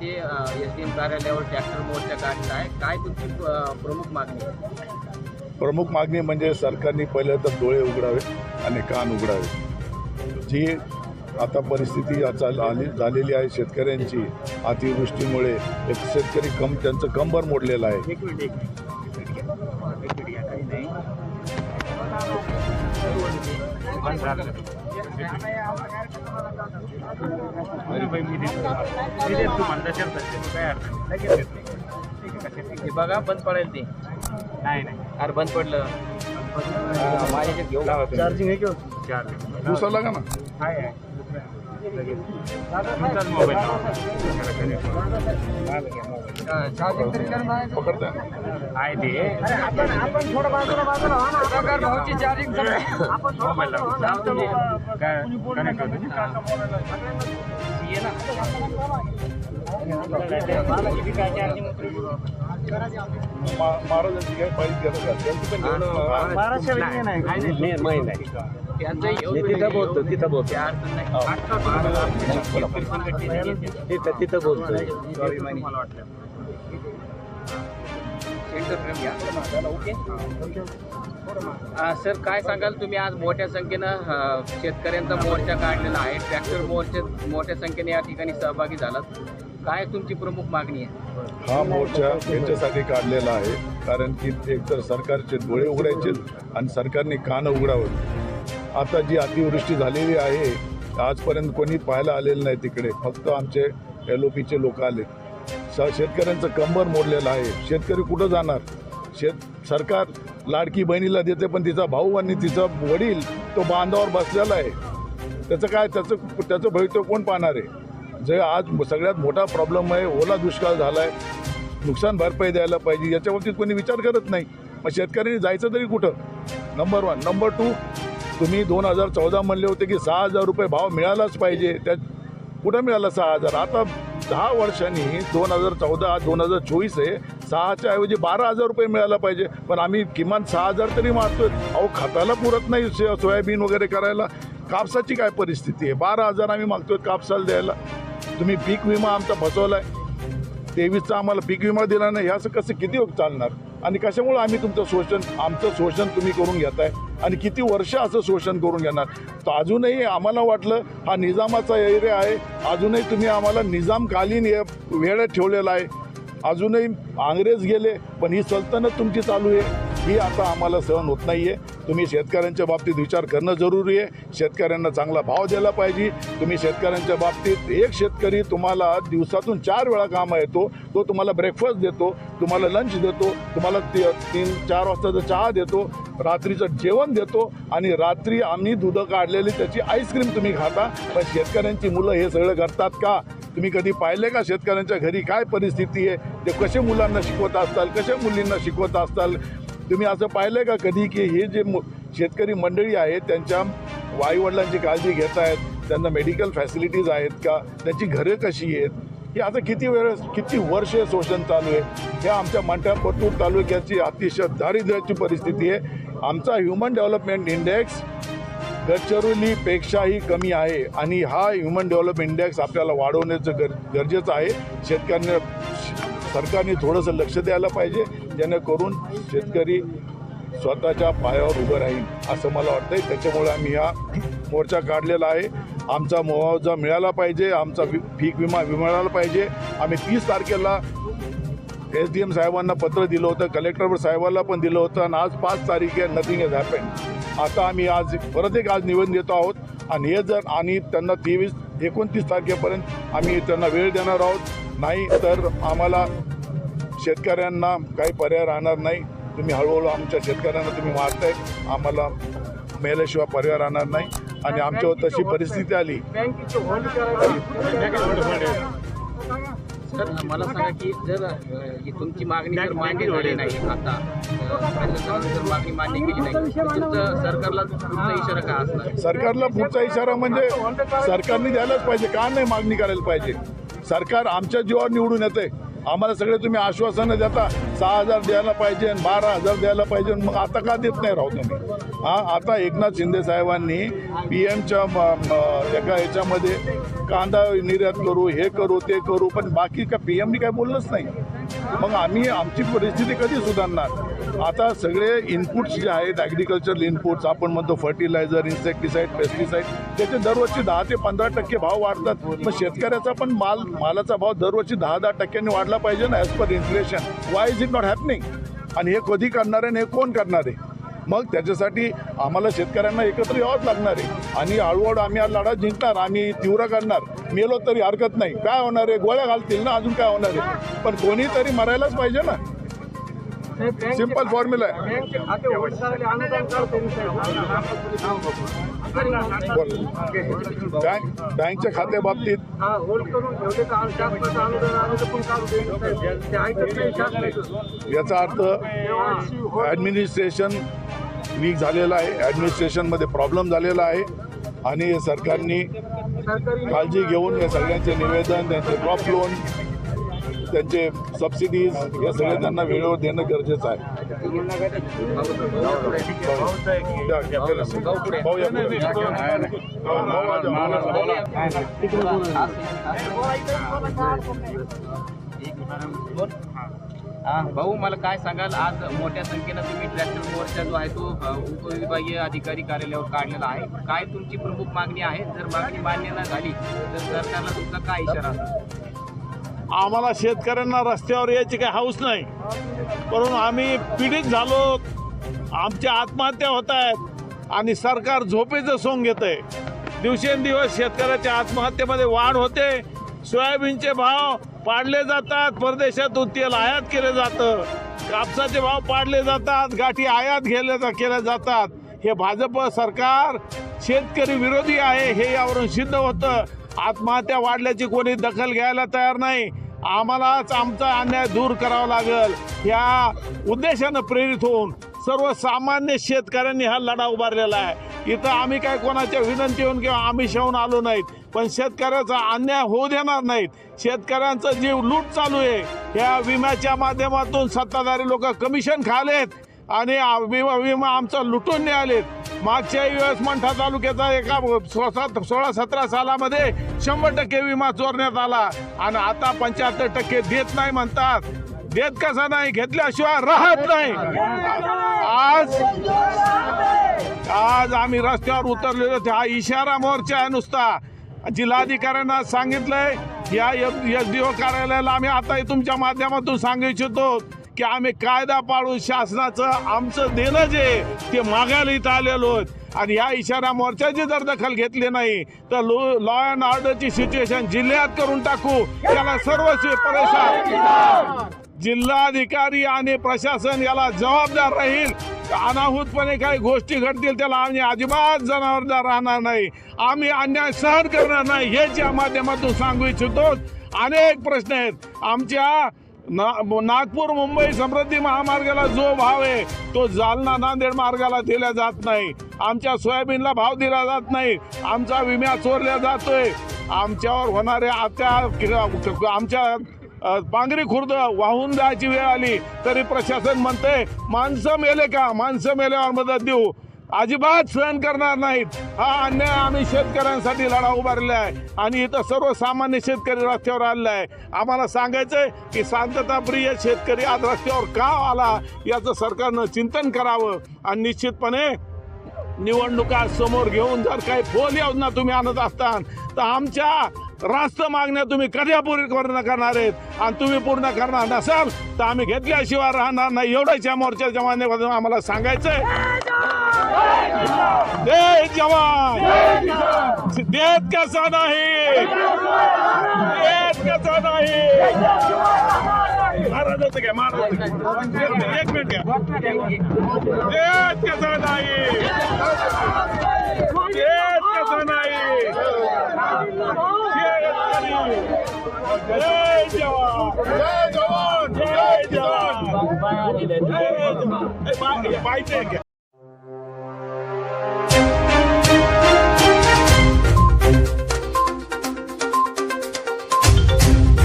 ते S D M कार्यालयावर tractor मोर्चा काढत आहे. काय तुमची प्रमुख मागणी प्रमुख मागणी म्हणजे सरकारने पहिलं तर डोळे उघडावे आणि कान उघडावे. जी आता परिस्थिती आता आली झालेली आहे शेतकऱ्यांची अतिवृष्टीमुळे एक शेतकरी कम त्यांचं कंबर मोडलेलं आहे. एक मिनिट या काही नाही हे बघा बंद पडेल ते. नाही नाही. अरे बंद पडलं. माझ्या याच्यात घेऊ चार्जिंग आहे की दुसरा लागा ना. आहे आहे तुमचाच मोबाईल नाही. आहे ते भाऊची चार्जिंग मोबाईल काय कनेक्ट महाराजांची काय पाहिजे पण घेऊन तिथं बोलतो तिथं बोलतो. तिथं तिथं बोलतोय मला वाटलं. सर काय सांगाल तुम्ही आज मोठ्या संख्येनं शेतकऱ्यांचा मोर्चा काढलेला आहे. ट्रॅक्टर मोर्चा मोठ्या संख्येने या ठिकाणी सहभागी झालात. काय तुमची प्रमुख मागणी आहे? हा मोर्चा याच्यासाठी काढलेला आहे. कारण की एकतर सरकारचे डोळे उघडायचे आणि सरकारने कान उघडावं. आता जी अतिवृष्टी झालेली आहे आजपर्यंत कोणी पाहायला आलेलं नाही तिकडे. फक्त आमचे एल ओ पीचे लोक आले. स शेतकऱ्यांचं कंबर मोडलेलं आहे. शेतकरी कुठं जाणार? शेत सरकार लाडकी बहिणीला देते पण तिचा भाऊ आणि तिचा वडील तो बांधावर बसलेला आहे. त्याचं काय? त्याचं त्याचं भवितव्य कोण पाहणार आहे? जे आज सगळ्यात मोठा प्रॉब्लेम आहे ओला दुष्काळ झाला आहे नुकसान भरपाई द्यायला पाहिजे. याच्या बाबतीत कोणी विचार करत नाही. मग शेतकऱ्यांनी जायचं तरी कुठं? नंबर वन नंबर टू तुम्ही दोन हजार चौदा म्हणले होते की सहा हजार रुपये भाव मिळालाच पाहिजे. त्यात कुठं मिळाला सहा हजार? आता दहा वर्षांनी दोन हजार चौदा दोन हजार चोवीस आहे सहाच्या ऐवजी बारा हजार रुपये मिळायला पाहिजे. पण आम्ही किमान सहा हजार तरी मारतोय. अहो खताला पुरत नाही सोयाबीन वगैरे करायला. कापसाची काय परिस्थिती आहे? बारा हजार आम्ही मागतोय कापसाला द्यायला. तुम्ही पीक विमा आमचा बसवलाय तेवीसचा आम्हाला पीक विमा दिला नाही. हे असं कसं किती चालणार? आणि कशामुळे आम्ही तुमचं शोषण आमचं शोषण तुम्ही करून घेताय? आणि किती वर्ष असं शोषण करून घेणार? तर अजूनही आम्हाला वाटलं हा निजामाचा एरिया आहे. अजूनही तुम्ही आम्हाला निजामकालीन हे वेळेत ठेवलेला आहे. अजूनही आंग्रेज गेले पण ही सल्तनत तुमची चालू आहे. ही आता आम्हाला सहन होत नाही आहे तुम्ही शेतकऱ्यांच्या बाबतीत विचार करणं जरुरी आहे. शेतकऱ्यांना चांगला भाव द्यायला पाहिजे. तुम्ही शेतकऱ्यांच्या बाबतीत एक शेतकरी तुम्हाला दिवसातून चार वेळा कामं येतो. तो तुम्हाला ब्रेकफास्ट देतो तुम्हाला लंच देतो तुम्हाला ती तीन चार वाजताचा चहा देतो. रात्रीचं जेवण देतो आणि रात्री आम्ही दुधं काढलेली त्याची आईस्क्रीम तुम्ही खाता. पण शेतकऱ्यांची मुलं हे सगळं करतात का? तुम्ही कधी पाहिले का शेतकऱ्यांच्या घरी काय परिस्थिती आहे? ते कसे मुलांना शिकवत असताल कसे मुलींना शिकवत असताल? तुम्ही असं पाहिलं का कधी की हे जे शेतकरी मंडळी आहेत त्यांच्या आईवडिलांची काळजी घेत आहेत त्यांना मेडिकल फॅसिलिटीज आहेत का? त्यांची घरं कशी आहेत? हे आता किती वेळ किती वर्ष शोषण चालू आहे? हे आमच्या मंठा परतूर तालुक्याची अतिशय दारिद्र्याची परिस्थिती आहे. आमचा ह्युमन डेव्हलपमेंट इंडेक्स गडचिरोलीपेक्षाही कमी आहे आणि हा ह्युमन डेव्हलपमेंट इंडेक्स आपल्याला वाढवण्याचं गर गरजेचं आहे. शेतकऱ्यांना सरकारने थोडंसं लक्ष द्यायला पाहिजे जेणेकरून शेतकरी स्वतःच्या पायावर उभं राहील असं मला वाटतंय. त्याच्यामुळे आम्ही हा मोर्चा काढलेला आहे. आमचा मुआवजा मिळाला पाहिजे आमचा वि- पीक विमा मिळाला पाहिजे. आम्ही तीस तारखेला एस डी एम साहेबांना पत्र दिलं होतं कलेक्टर साहेबांना पण दिलं होतं आणि आज पाच तारीख आहे नथिंग इज हॅपन आता आम्ही आज परत एक आज निवेदन देतो आहोत आणि हे जर आणि त्यांना तेवीस एकोणतीस तारखेपर्यंत आम्ही त्यांना वेळ देणार आहोत. नाही तर आम्हाला शेतकऱ्यांना काही पर्याय राहणार नाही. तुम्ही हळूहळू आमच्या शेतकऱ्यांना तुम्ही मारताय. आम्हाला मेल्याशिवाय पर्याय राहणार नाही. आणि आमच्यावर तशी परिस्थिती आली. सर मला सांगा की जर अ, ही तुमची मागणी जर मान्य झाली नाही आता अ, प्रशासनाने जर मागणी मान्य केली नाही तर तुमचं सरकारला पुढचा इशारा काय असणार? सरकारला पुढचा इशारा म्हणजे सरकारने द्यायलाच पाहिजे. का नाही मागणी करायला पाहिजे? सरकार आमच्या जीवावर निवडून येते आम्हाला सगळे तुम्ही आश्वासनं देता सहा हजार द्यायला पाहिजे बारा हजार द्यायला पाहिजे मग आता का देत नाही राहू तुम्ही? हा आता एकनाथ शिंदे साहेबांनी पी एमच्या एका याच्यामध्ये कांदा निर्यात करू हे करू ते करू पण बाकी का पी एमनी काय बोललंच नाही. मग आम्ही आमची परिस्थिती कधी सुधारणार? आता सगळे इनपुट्स जे आहेत ॲग्रिकल्चरल इनपुट्स आपण म्हणतो फर्टिलायझर इन्सेक्टिसाईड पेस्टिसाईड त्याचे दरवर्षी दहा ते पंधरा टक्के भाव वाढतात. मग शेतकऱ्याचा पण माल मालाचा भाव दरवर्षी दहा दहा टक्क्यांनी वाढला पाहिजे ना as per inflation why is it not happening आणि हे कधी करणार आहे आणि हे कोण करणार आहे? मग त्याच्यासाठी आम्हाला शेतकऱ्यांना एकत्र यावंच लागणार आहे. आणि हळूहळू आम्ही हा लढा जिंकणार आम्ही तीव्र करणार. मेलो तरी हरकत नाही. काय होणार आहे? गोळ्या घालतील ना अजून काय होणार आहे? पण कोणीतरी मरायलाच पाहिजे ना. सिंपल फॉर्म्युला आहे. बँकच्या खात्या बाबतीत याचा अर्थ ॲडमिनिस्ट्रेशन वीक झालेलं आहे. ॲडमिनिस्ट्रेशनमध्ये प्रॉब्लेम झालेला आहे. आणि सरकारने काळजी घेऊन या सगळ्यांचे निवेदन त्यांचे क्रॉप लोन त्यांचे सबसिडीज या सगळ्या त्यांना वेळेवर देणं गरजेचं आहे. भाऊ हा, भाऊ मला काय सांगाल? आज मोठ्या संख्येनं तुम्ही ट्रॅक्टर मोर्चा जो आहे तो उपविभागीय अधिकारी कार्यालयावर काढलेला आहे. काय तुमची प्रमुख मागणी आहे? जर मागणी मान्य न झाली तर सरकारला तुमचा काय इशारा असेल? आम्हाला शेतकऱ्यांना रस्त्यावर यायची काही हाऊस नाही. परंतु आम्ही पीडित झालो. आमच्या आत्महत्या होत आहेत. आणि सरकार झोपेचं सोंग घेत आहे दिवसेंदिवस शेतकऱ्याच्या आत्महत्येमध्ये वाढ होते. सोयाबीनचे भाव पाडले जातात. परदेशातून तेल आयात केलं जातं. कापसाचे भाव पाडले जातात. गाठी आयात केल्या केल्या जातात. हे भाजप सरकार शेतकरी विरोधी आहे. हे यावरून सिद्ध होतं. आत्महत्या वाढल्याची कोणी दखल घ्यायला तयार नाही. आम्हालाच आमचा अन्याय दूर करावा लागेल. या उद्देशानं प्रेरित होऊन सर्वसामान्य शेतकऱ्यांनी हा लढा उभारलेला आहे. इथं आम्ही काय कोणाच्या विनंती होऊन किंवा आम्ही शेवून आलो नाहीत पण शेतकऱ्याचा अन्याय होऊ देणार नाहीत. शेतकऱ्यांचा जीव लूट चालू आहे. या विम्याच्या माध्यमातून सत्ताधारी लोक कमिशन खालेत आणि विमा विमा आमचा लुटून आलेत मागच्याही वेळेस मंठा तालुक्याचा एका सो- सात- सोळा सतरा सालामध्ये शंभर टक्के विमा चोरण्यात आला. आणि आता पंच्याहत्तर टक्के देत नाही म्हणतात. देत कसा नाही? घेतल्याशिवाय राहत नाही. आज आज आम्ही रस्त्यावर उतरलेलो ते हा इशारा मोर्चा आहे नुसता. जिल्हाधिकाऱ्यांना सांगितलंय या एस डी ओ कार्यालयाला आम्ही आता तुमच्या माध्यमातून सांगू इच्छितो. की आम्ही कायदा पाळू शासनाचं आमचं देणं जे ते मागायला इथं आलेलो आहोत. आणि या इशारा मोर्चाची जर दखल घेतली नाही तर लॉ अँड ऑर्डरची सिच्युएशन जिल्ह्यात करून टाकू. त्याला सर्वस्वी परेशान. जिल्हाधिकारी आणि प्रशासन याला जबाबदार राहील. अनाहूतपणे काही गोष्टी घडतील त्याला आम्ही अजिबात जबाबदार राहणार नाही. आम्ही अन्याय सहन करणार नाही हेच या माध्यमातून सांगू इच्छितो. अनेक प्रश्न आहेत. आमच्या ना- नागपूर मुंबई समृद्धी महामार्गाला जो भाव आहे तो जालना नांदेड मार्गाला दिला जात नाही. आमच्या सोयाबीनला भाव दिला जात नाही. आमचा विम्या चोरल्या जातोय. आमच्यावर होणारे आता आमच्या पांघरी पांगरी खुर्द वाहून जायची वेळ आली तरी प्रशासन म्हणते माणसं मेले का? माणसं मेल्यावर मदत देऊ. अजिबात सहन करणार नाहीत. हा अन्याय आम्ही शेतकऱ्यांसाठी लढा उभारलेला आहे. आणि इथं सर्वसामान्य शेतकरी रस्त्यावर आलेला आहे आम्हाला सांगायचंय की शांतताप्रिय शेतकरी आज रस्त्यावर का आला याचं सरकारनं चिंतन करावं. आणि निश्चितपणे निवडणुका समोर घेऊन जर काही फोन योजना तुम्ही आणत असताल तर आमच्या रास्त मागण्या तुम्ही कधी पूर्ण पूर्ण करणार आहेत आणि तुम्ही पूर्ण करणार नसाल तर आम्ही घेतल्याशिवाय राहणार नाही. एवढंच या मोर्चाच्या माध्यमातून आम्हाला सांगायचंय. जय जवान। देत कसा नाही देत कसा नाही महाराज होते काय? महाराज? एक मिनिट घ्या देत कसा नाही देत कसा नाही जय जवान। जय जवान। जय जवान।